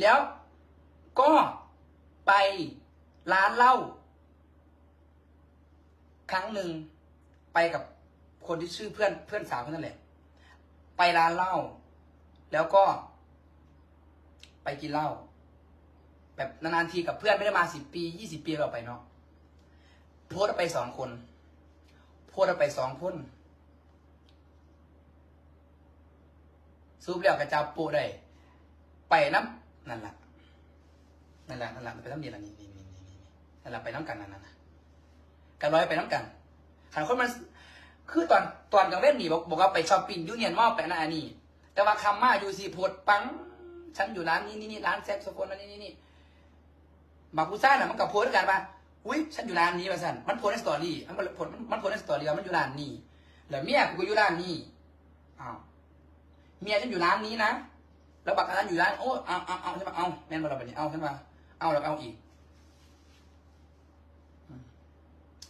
แล้วก็ไปร้านเหล้าครั้งหนึ่งไปกับคนที่ชื่อเพื่อนเพื่อนสาวคนนั่นแหละ ไปร้านเหล้าแล้วก็ ไปกินเหล้าแบบนานๆทีกับเพื่อนไม่ได้มาสิบปียี่สิบปีเราไปเนาะโพสไปสองคนโพสไปสองคนซูปเรียกกระจาโปะได้ไปน้ำ นั่นแหละนั่นแหละนั่นแหละมันไปน้ำเดียวนี่นี่นี่นี่นี่นั่นแหละไปน้ำกันนั่นน่ะกันร้อยไปน้ำกันขันคนมันคือตอนตอนกลางเว้นนี่บอกบอกว่าไปช้อปปิ้งยูเนียนมอลไปนั่นอันนี้ แต่ว่าคำมาอยู่สี่โพดปัง ฉันอยู่ร้านนี้นี่นี่ร้านแซ็กโซโฟนนั่นนี่นี่นี่บักกูซ่าน่ะมันกับโพสด้วยกันป่ะอุ้ยฉันอยู่ร้านนี้มาสั่นมันโพสในสตอรี่มันโพสมันโพสในสตอรี่ว่ามันอยู่ร้านนี้แล้วเมียกูก็อยู่ร้านนี้อ้าวเมียฉันอยู่ร้านนี้นะ แล้วบักอันนั้นอยู่ร้านโอ้เอาเอาเอาใช่ปะเอาแม่นมาเราแบบนี้เอาใช่ปะเอาแล้วเอาอีก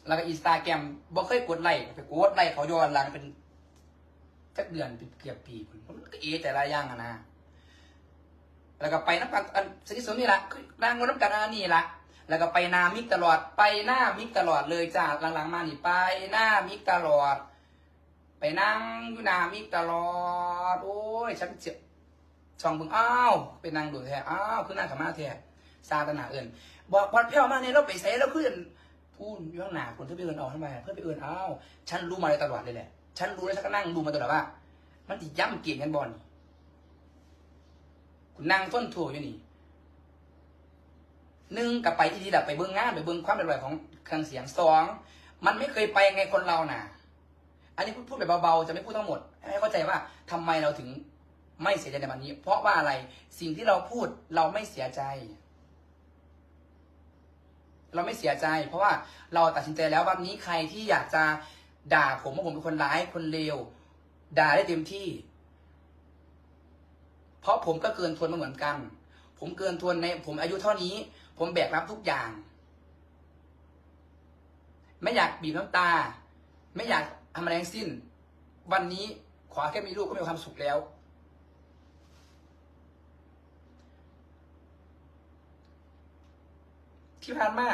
แล้วก็อินสตาแกรมบ่เคยกดไลค์ไปกดไลค์เขาย้อนหลังเป็นสักเดือนเกือบปีพุ่นผมก็เอแต่ละอย่างอะนะแล้วก็ไปน้ำกันอันสนิทสนนี่ละนางงน้ำกันอันนี้ละแล้วก็ไปนามิกตลอดไปหน้ามิกตลอดเลยจ้าหลังๆมานี่ไปหน้ามิกตลอด ไปนั่งอยู่นามิกตลอด โอ้ยฉันเจ็บ ช่องเบึงอ้าวไปนั่งดูแท้อ้าวคือนั่งขม่าแท้ซาตนาเอิญบอกพอดเพี้ยวมาเนี่ยเราไปใส่แล้วขึ้นพูดอยู่ข้างหน้าคนที่ไปเอินเอาทำไมเพื่อนไปเอินเอาวฉันรู้มาเลยตลอดเลยแหละ ฉันรู้แล้วฉันก็นั่งดูมาตลอดว่า มันติย่ำเกี่ยงกันบอลคุณนั่งต้นถั่วอยู่นี่หนึ่งกับไปที่ดีแบบไปเบิ้งงานไปเบิ้งความเป็นไปของเครื่องเสียงสองมันไม่เคยไปไงคนเราน่ะ อันนี้พูดแบบเบาๆจะไม่พูดทั้งหมดให้เข้าใจว่าทำไมเราถึง ไม่เสียใจในวันนี้ เพราะว่าอะไรสิ่งที่เราพูดเราไม่เสียใจ เราไม่เสียใจ เพราะว่าเราตัดสินใจแล้ววันนี้ใครที่อยากจะด่าผมว่าผมเป็นคนร้ายคนเลวด่าได้เต็มที่ เพราะผมก็เกินทนมาเหมือนกัน ผมเกินทนใน ผมอายุเท่านี้ ผมแบกรับทุกอย่าง ไม่อยากบีบน้ำตา ไม่อยากทำอะไรทั้งสิ้น วันนี้ขอแค่มีลูกก็มีความสุขแล้ว ที่ผ่านมา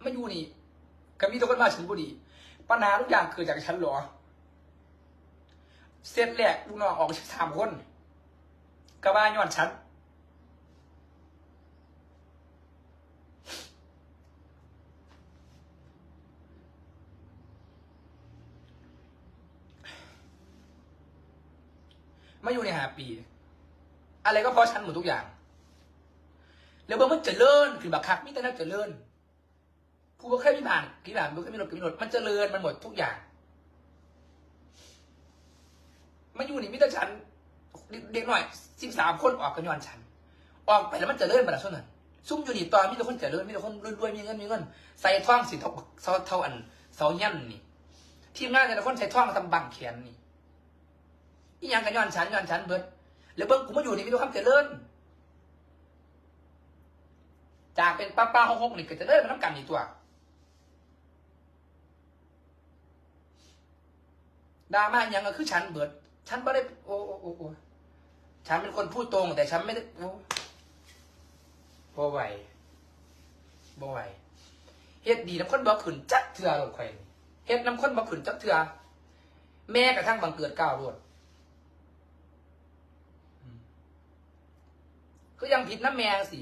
ไม่อยู่นี่ก็มีทุกคนมาฉันบุรีปัญหาทุกอย่างเกิดจากฉันหรอเสร็จแรกลูกน้องออกสามคนกระบาย้อนฉันมาอยู่ในหาปี อะไรก็เพราะฉันหมดทุกอย่าง แล้วเมื่อมันเจริญคือบักคักมิแต่น่าเจริญผู้บ่เคยมีผ่านกี่ผ่านบ่เคยมีรถกี่มีรถมันเจริญมันหมดทุกอย่างมาอยู่นี่มิแต่ฉันเด็กหน่อยสิบสามคนออกกันย้อนฉัน ออกไปแล้วมันเจริญมาแล้วเท่านั้นซุ่มอยู่นี่ตอนมีแต่คนเจริญมีแต่คนรวยๆมีเงินมีเงินใส่ท่องสิท่าเท่าเท่าอันเสายันนี่ทีมงานแต่ละคนใส่ท่องทำบังแขนนี่อีหยังกันย้อนฉันย้อนฉันเบิดแล้วเบิ้งกูมาอยู่นี่มีแต่ความเจริญ จากเป็นป้าป้าหกหกนี่ก็จะเลิกมาน้ำกันอีกตัวดราม่ายังก็คือฉันเบิด ฉันไม่ได้ โอ้โอ้โอ้โอฉันเป็นคนพูดตรง แต่ฉันไม่ได้โอ้บ่ไหวบ่ไหวเฮ็ดดีน้ำข้นบ่ขืนจักเถื่อหลดไข่เฮ็ดน้ำข้นบ่ขืนจักเถื่อแม่กระทั่งบังเกิดก้าวรวดก็ยังผิดน้ำแม่สิ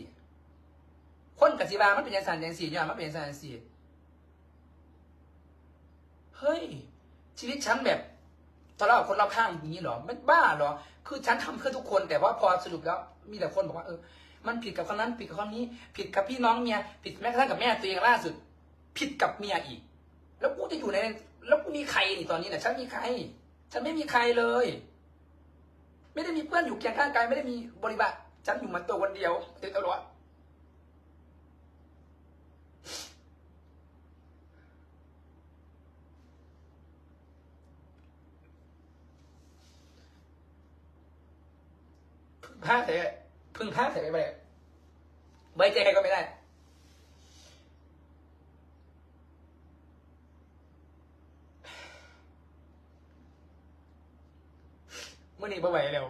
คนกับสิบามันเป็นยังสันยังสีเนี่ยมันเป็นยังสันยังสีเฮ้ย ชีวิตฉันแบบทะเลาะกับคนรอบข้างอย่างนี้เหรอไม่บ้าเหรอ คือฉันทำเพื่อทุกคน แต่ว่าพอสรุปแล้ว มีแต่คนบอกว่าเออมันผิดกับคนนั้นผิดกับคนนี้ ผิดกับพี่น้องเมียผิดแม้กระทั่งกับแม่ตัวเองล่าสุด ผิดกับเมียอีก แล้วกูจะอยู่ใน แล้วกูมีใครนี่ตอนนี้เนี่ยฉันมีใคร ฉันไม่มีใครเลย ไม่ได้มีเพื่อนอยู่เคียงข้างกายไม่ได้มีบริบาทฉันอยู่มันตัวคนเดียวตลอด ผ้าใส่พึ่งผ้าใส่ไม่ได้ไว้ใจใครก็ไม่ได้เมื่อนี้บ่ไหวแล้ว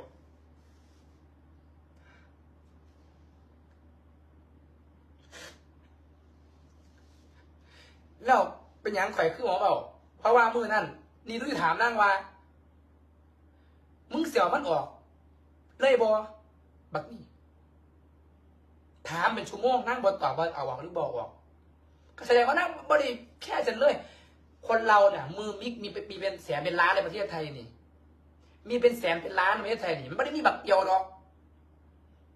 แล้วเป็นยังข่อยคือหมอเปล่าเพราะว่ามือนั่นนี่ลุยถามนั่งว่า มึงเสี่ยวมันออก เลยบอ บักนี่ถามเป็นชั่วโมงนั่งบนตอบว่าเอาออกหรือบอกออก ก็แสดงว่านั่งบริแค่ฉันเลย คนเราเนี่ยมือมิกมีเป็นมีเป็นแสนเป็นล้านในประเทศไทยนี่ มีเป็นแสนเป็นล้านในประเทศไทยนี่มันไม่ได้มีแบบเดียวหรอก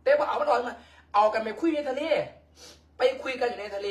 แต่ว่าเอามันออกมาเอากันไปคุยในทะเล ไปคุยกันอยู่ในทะเล